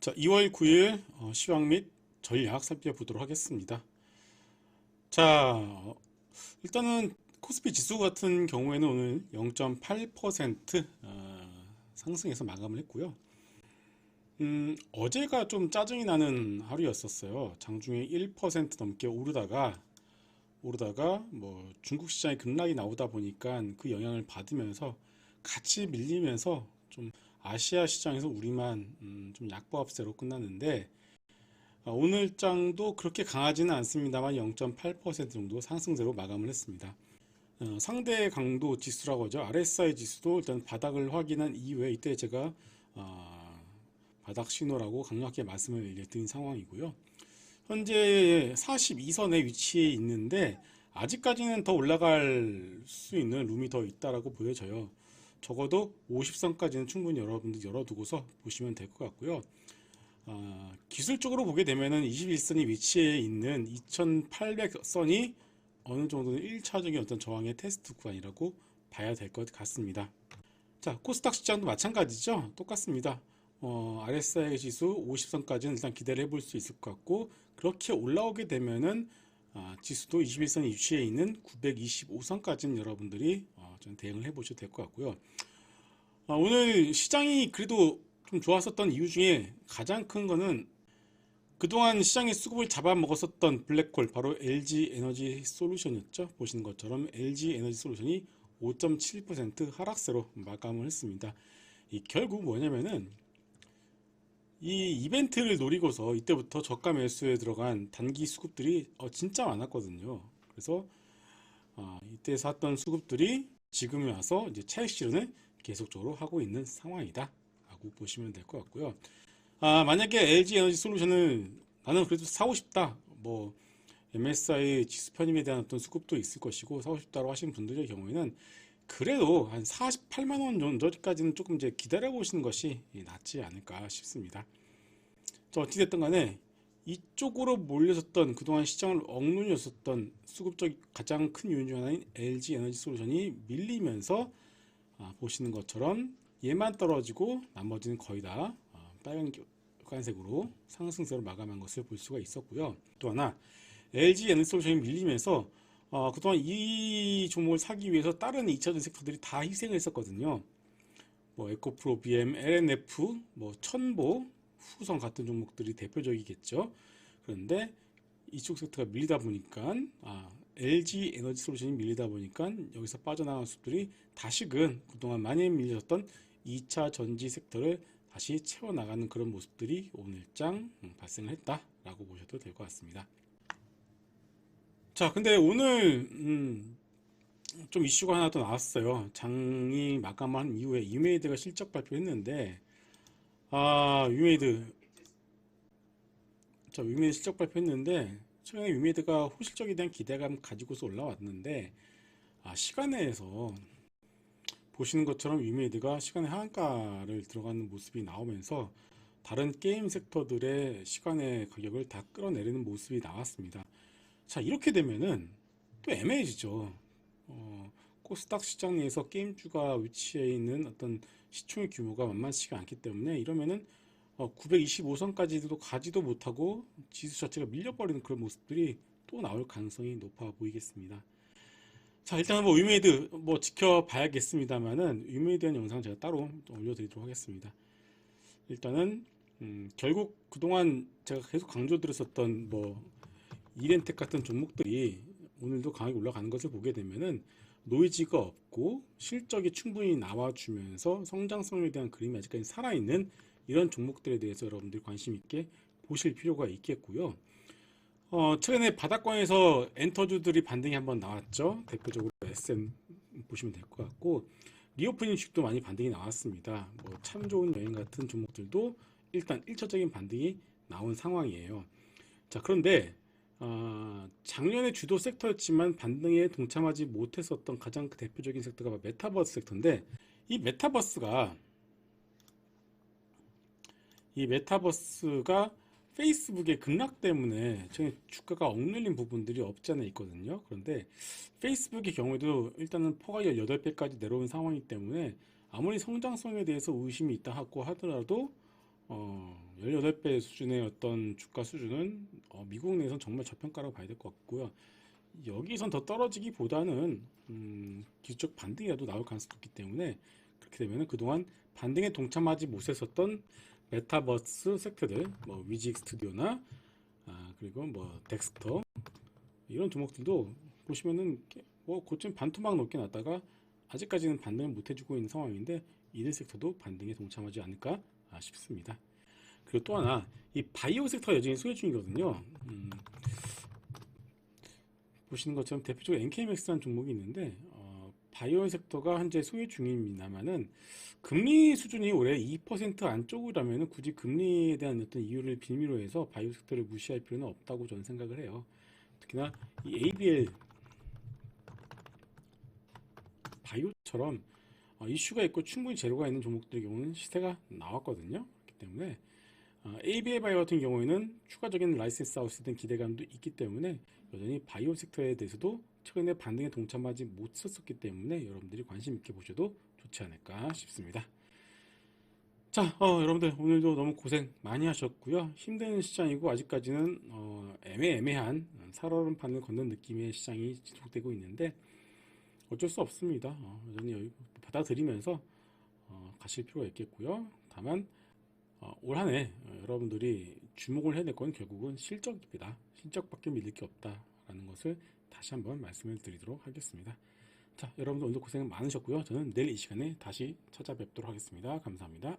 자, 2월 9일 어, 시황 및 전략 살펴보도록 하겠습니다. 자, 어, 일단은 코스피 지수 같은 경우에는 오늘 0.8% 어, 상승해서 마감을 했고요. 음, 어제가 좀 짜증이 나는 하루였었어요. 장중에 1% 넘게 오르다가 오르다가 뭐 중국 시장에 급락이 나오다 보니까 그 영향을 받으면서 같이 밀리면서 좀 아시아 시장에서 우리만 음, 좀 약보합세로 끝났는데 어, 오늘 장도 그렇게 강하지는 않습니다만 0.8% 정도 상승세로 마감을 했습니다. 어, 상대 강도 지수라고 하죠. RSI 지수도 일단 바닥을 확인한 이후에 이때 제가 어, 바닥 신호라고 강력하게 말씀을 드린 상황이고요. 현재 42선에 위치해 있는데 아직까지는 더 올라갈 수 있는 룸이 더 있다라고 보여져요. 적어도 50선까지는 충분히 여러분들 열어두고서 보시면 될 것 같고요. 아, 기술적으로 보게 되면은 21선이 위치해 있는 2800선이 어느 정도는 1차적인 어떤 저항의 테스트 구간이라고 봐야 될 것 같습니다. 자, 코스닥 시장도 마찬가지죠. 똑같습니다. 어, RSI 지수 50선까지는 일단 기대를 해볼 수 있을 것 같고 그렇게 올라오게 되면은 아, 지수도 21선 위치에 있는 925선까지는 여러분들이 어, 좀 대응을 해보셔도 될 것 같고요. 아, 오늘 시장이 그래도 좀 좋았었던 이유 중에 가장 큰 거는 그동안 시장의 수급을 잡아먹었었던 블랙홀 바로 LG 에너지 솔루션이었죠. 보시는 것처럼 LG 에너지 솔루션이 5.7% 하락세로 마감을 했습니다. 이 결국 뭐냐면은 이 이벤트를 노리고서 이때부터 저가 매수에 들어간 단기 수급들이 어, 진짜 많았거든요. 그래서 어, 이때 샀던 수급들이 지금에 와서 이제 차익 실현을 계속적으로 하고 있는 상황이다. 라고 보시면 될 것 같고요. 아, 만약에 LG 에너지 솔루션을 나는 그래도 사고 싶다. 뭐 MSI 지수 편입에 대한 어떤 수급도 있을 것이고 사고 싶다고 하시는 분들의 경우에는 그래도 한 48만 원 정도까지는 조금 이제 기다려 보시는 것이 낫지 않을까 싶습니다. 자, 어찌됐든 간에 이쪽으로 몰려섰던 그동안 시장을 억눌렸었던 수급적 가장 큰 요인 중 하나인 LG 에너지 솔루션이 밀리면서 아, 보시는 것처럼 얘만 떨어지고 나머지는 거의 다 아, 빨간 색으로 상승세로 마감한 것을 볼 수가 있었고요. 또 하나 LG 에너지 솔루션이 밀리면서 어, 그동안 이 종목을 사기 위해서 다른 2차전 섹터들이 다 희생을 했었거든요. 뭐 에코프로, BM, LNF, 뭐 천보, 후성 같은 종목들이 대표적이겠죠. 그런데 이쪽 섹터가 밀리다 보니까 아, LG 에너지 솔루션이 밀리다 보니까 여기서 빠져나간 수들이 다시금 그동안 많이 밀렸던 2차 전지 섹터를 다시 채워나가는 그런 모습들이 오늘장 음, 발생을 했다라고 보셔도 될 것 같습니다. 자, 근데 오늘 음, 좀 이슈가 하나 더 나왔어요. 장이 마감한 이후에 유메이드가 실적 발표했는데 아 유메이드 자 유메이드 실적 발표했는데 최근에 유메이드가 호실적에 대한 기대감 가지고서 올라왔는데 아 시간에서 보시는 것처럼 유메이드가 시간의 하한가를 들어가는 모습이 나오면서 다른 게임 섹터들의 시간의 가격을 다 끌어내리는 모습이 나왔습니다. 자, 이렇게 되면은 또 애매해지죠. 어, 코스닥 시장 내에서 게임주가 위치해 있는 어떤 시총의 규모가 만만치가 않기 때문에 이러면은 어, 925선까지도 가지도 못하고 지수 자체가 밀려버리는 그런 모습들이 또 나올 가능성이 높아 보이겠습니다. 자, 일단은 뭐 위메이드 뭐 지켜봐야겠습니다만은 위메이드에 대한 영상 제가 따로 올려드리도록 하겠습니다. 일단은 음, 결국 그동안 제가 계속 강조드렸었던 뭐 이렌텍 같은 종목들이 오늘도 강하게 올라가는 것을 보게 되면은 노이즈가 없고 실적이 충분히 나와주면서 성장성에 대한 그림이 아직까지 살아있는 이런 종목들에 대해서 여러분들이 관심 있게 보실 필요가 있겠고요. 어, 최근에 바닥권에서 엔터주들이 반등이 한번 나왔죠. 대표적으로 SM 보시면 될 것 같고 리오프닝 주식도 많이 반등이 나왔습니다. 뭐 참 좋은 여행 같은 종목들도 일단 1차적인 반등이 나온 상황이에요. 자 그런데 어, 작년에 주도 섹터였지만 반등에 동참하지 못했었던 가장 그 대표적인 섹터가 메타버스 섹터인데 이 메타버스가 이 메타버스가 페이스북의 급락 때문에 저희 주가가 억눌린 부분들이 없지 않아 있거든요. 그런데 페이스북의 경우에도 일단은 퍼가 18배까지 내려온 상황이기 때문에 아무리 성장성에 대해서 의심이 있다 하고 하더라도 어, 18배 수준의 어떤 주가 수준은 어, 미국 내에선 정말 저평가라고 봐야 될 것 같고요. 여기선 더 떨어지기보다는 음, 기술적 반등이라도 나올 가능성이 있기 때문에 그렇게 되면 그동안 반등에 동참하지 못했었던 메타버스 섹터들, 뭐 위직 스튜디오나 아, 그리고 뭐 덱스터 이런 종목들도 보시면은 뭐 고점 반토막 높게 났다가 아직까지는 반등을 못 해주고 있는 상황인데 이들 섹터도 반등에 동참하지 않을까 아, 싶습니다. 그리고 또 하나 이 바이오 섹터가 여전히 소외 중이거든요. 음, 보시는 것처럼 대표적으로 NK맥스라는 종목이 있는데 어, 바이오 섹터가 현재 소외 중입니다만은 금리 수준이 올해 2% 안쪽이라면 굳이 금리에 대한 어떤 이유를 빌미로 해서 바이오 섹터를 무시할 필요는 없다고 저는 생각을 해요. 특히나 이 ABL 바이오처럼 어, 이슈가 있고 충분히 재료가 있는 종목들의 경우는 시세가 나왔거든요. 그렇기 때문에 어, ABL 바이오 같은 경우에는 추가적인 라이센스 하우스에 대한 기대감도 있기 때문에 여전히 바이오 섹터에 대해서도 최근에 반등에 동참하지 못했었기 때문에 여러분들이 관심 있게 보셔도 좋지 않을까 싶습니다. 자, 어, 여러분들 오늘도 너무 고생 많이 하셨고요. 힘든 시장이고 아직까지는 어, 애매애매한 살얼음판을 걷는 느낌의 시장이 지속되고 있는데 어쩔 수 없습니다. 어, 여전히 받아들이면서 어, 가실 필요가 있겠고요. 다만 어, 올 한해 여러분들이 주목을 해야 될 건 결국은 실적입니다. 실적밖에 믿을 게 없다라는 것을 다시 한번 말씀을 드리도록 하겠습니다. 자, 여러분들 오늘 고생 많으셨고요. 저는 내일 이 시간에 다시 찾아뵙도록 하겠습니다. 감사합니다.